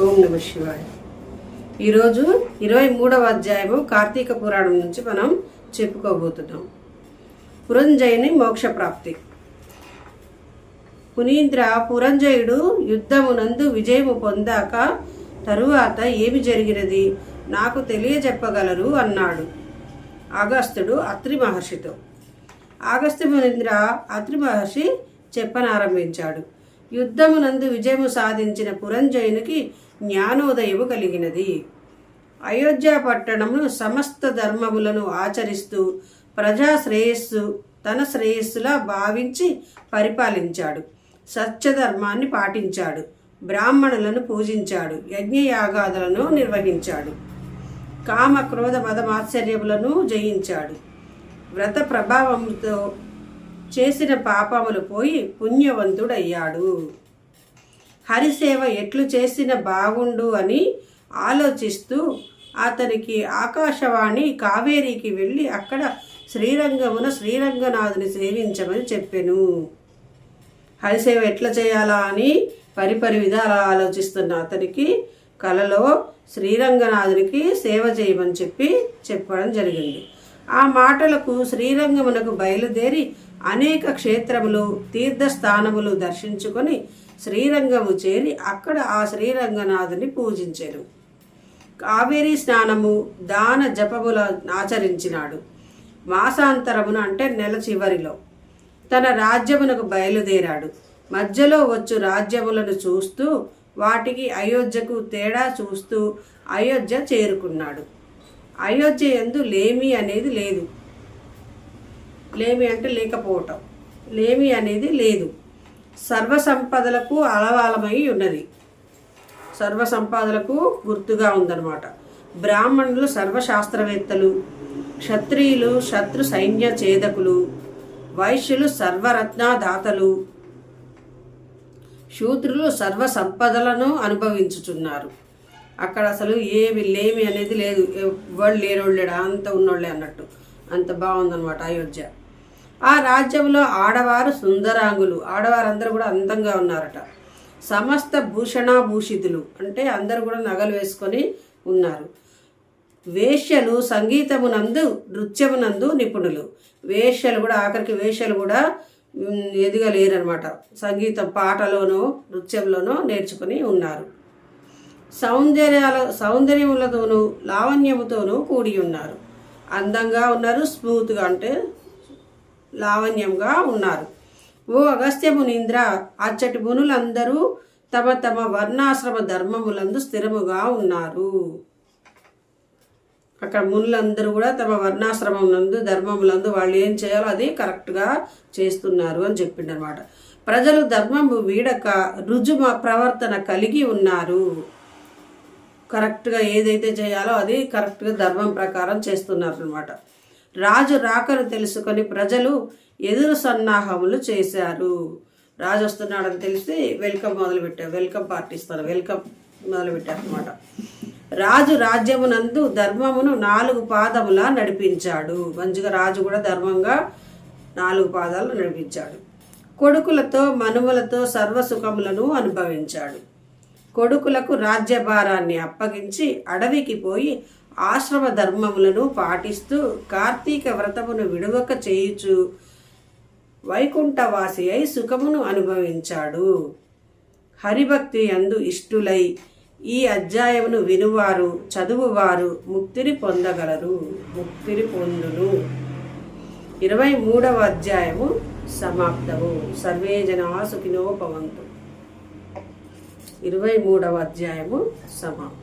ఓం నమ శివాయ. ఈరోజు ఇరవై మూడవ అధ్యాయము కార్తీక పురాణం నుంచి మనం చెప్పుకోబోతున్నాం. పురంజయుని మోక్షప్రాప్తి. పునీంద్ర పురంజయుడు యుద్ధమునందు విజయము పొందాక తరువాత ఏమి జరిగినది? నాకు తెలియజెప్పగలరు అన్నాడు అగస్త్యుడు అత్రి మహర్షితో ఆగస్త్య మునీంద్ర అత్రి మహర్షి చెప్పనారంభించాడు. యుద్ధమునందు విజయము సాధించిన పురంజయునికి జ్ఞానోదయము కలిగినది. అయోధ్య పట్టణమును సమస్త ధర్మములను ఆచరిస్తూ ప్రజా శ్రేయస్సు తన శ్రేయస్సులా భావించి పరిపాలించాడు. సత్యధర్మాన్ని పాటించాడు. బ్రాహ్మణులను పూజించాడు. యజ్ఞయాగాదులను నిర్వహించాడు. కామ క్రోధ మదమాశ్చర్యములను జయించాడు. వ్రత ప్రభావంతో చేసిన పాపములు పోయి పుణ్యవంతుడయ్యాడు. హరిసేవ ఎట్లు చేసిన బాగుండు అని ఆలోచిస్తూ అతనికి ఆకాశవాణి కావేరీకి వెళ్ళి అక్కడ శ్రీరంగమున శ్రీరంగనాథుని సేవించమని చెప్పెను. హరిసేవ ఎట్లా చేయాలా అని పరిపరి విధాలు ఆలోచిస్తున్న అతనికి కలలో శ్రీరంగనాథునికి సేవ చేయమని చెప్పి చెప్పడం జరిగింది. ఆ మాటలకు శ్రీరంగమునకు బయలుదేరి అనేక క్షేత్రములు తీర్థస్థానములు దర్శించుకొని శ్రీరంగము చేరి అక్కడ ఆ శ్రీరంగనాథుని పూజించారు కావేరీ స్నానము దాన జపముల ఆచరించినాడు. మాసాంతరమున అంటే నెల చివరిలో తన రాజ్యమునకు బయలుదేరాడు. మధ్యలో వచ్చు రాజ్యములను చూస్తూ వాటికి అయోధ్యకు తేడా చూస్తూ అయోధ్య చేరుకున్నాడు. అయోధ్య ఎందు లేమి అనేది లేదు. లేమి అంటే లేకపోవటం. లేమి అనేది లేదు. సర్వ సంపదలకు అలవాలమై ఉన్నది. సర్వ సంపదలకు గుర్తుగా ఉందన్నమాట. బ్రాహ్మణులు సర్వశాస్త్రవేత్తలు క్షత్రియులు శత్రు సైన్య ఛేదకులు వైశ్యులు సర్వరత్నదాతలు శూద్రులు సర్వ సంపదలను అనుభవించుచున్నారు. అక్కడ అసలు ఏమి లేమి అనేది లేదు. ఎవరు లేనోళ్ళేడా? అంత ఉన్నోళ్ళే అన్నట్టు. అంత బాగుందన్నమాట అయోధ్య. ఆ రాజ్యంలో ఆడవారు సుందరాంగులు. ఆడవారందరూ కూడా అందంగా ఉన్నారట. సమస్త భూషణాభూషితులు. అంటే అందరూ కూడా నగలు వేసుకొని ఉన్నారు. వేశ్యలు సంగీతమునందు నృత్యమునందు నిపుణులు. వేశ్యలు కూడా ఆఖరికి వేష్యలు కూడా ఉమ్, ఎదగలేరనమాట సంగీతం పాటలోనో నృత్యంలోనో నేర్చుకుని ఉన్నారు. సౌందర్యాల సౌందర్యములతోనూ లావణ్యముతోనూ కూడి ఉన్నారు. అందంగా ఉన్నారు స్మూత్గా అంటే లావణ్యంగా ఉన్నారు. ఓ అగస్త్యమునింద్ర అచ్చటి మునులందరూ తమ తమ వర్ణాశ్రమ ధర్మములందు స్థిరముగా ఉన్నారు. అక్కడ మునులందరూ కూడా తమ వర్ణాశ్రమం నందు ధర్మములందు వాళ్ళు ఏం చేయాలో అది కరెక్ట్గా చేస్తున్నారు అని చెప్పిండనమాట ప్రజలు ధర్మము వీడక రుజుమ ప్రవర్తన కలిగి ఉన్నారు. కరెక్ట్గా ఏదైతే చేయాలో అది కరెక్ట్గా ధర్మం ప్రకారం చేస్తున్నారు అనమాట రాజు రాకను తెలుసుకొని ప్రజలు ఎదురు సన్నాహములు చేశారు. రాజు వస్తున్నాడని తెలిసి వెల్కమ్ మొదలుపెట్టారు. వెల్కమ్ పార్టీ ఇస్తారు. వెల్కమ్ మొదలుపెట్టారు అనమాట రాజు రాజ్యమునందు ధర్మమును నాలుగు పాదములా నడిపించాడు. మంచిగా రాజు కూడా ధర్మంగా నాలుగు పాదాలు నడిపించాడు. కొడుకులతో మనుమలతో సర్వసుఖములను అనుభవించాడు. కొడుకులకు రాజ్యభారాన్ని అప్పగించి అడవికి పోయి ఆశ్రమ ధర్మములను పాటిస్తూ కార్తీక వ్రతమును విడువక చేయుచు వైకుంఠవాసి అయి సుఖమును అనుభవించాడు. హరిభక్తి అందు ఇష్టులై ఈ అధ్యాయమును వినువారు చదువువారు ముక్తిని పొందగలరు. ముక్తిని పొందును. ఇరవై మూడవ అధ్యాయము సమాప్తము. సర్వే జనా సుఖినో భవంతు. ఇరవై మూడవ అధ్యాయము సమాప్తం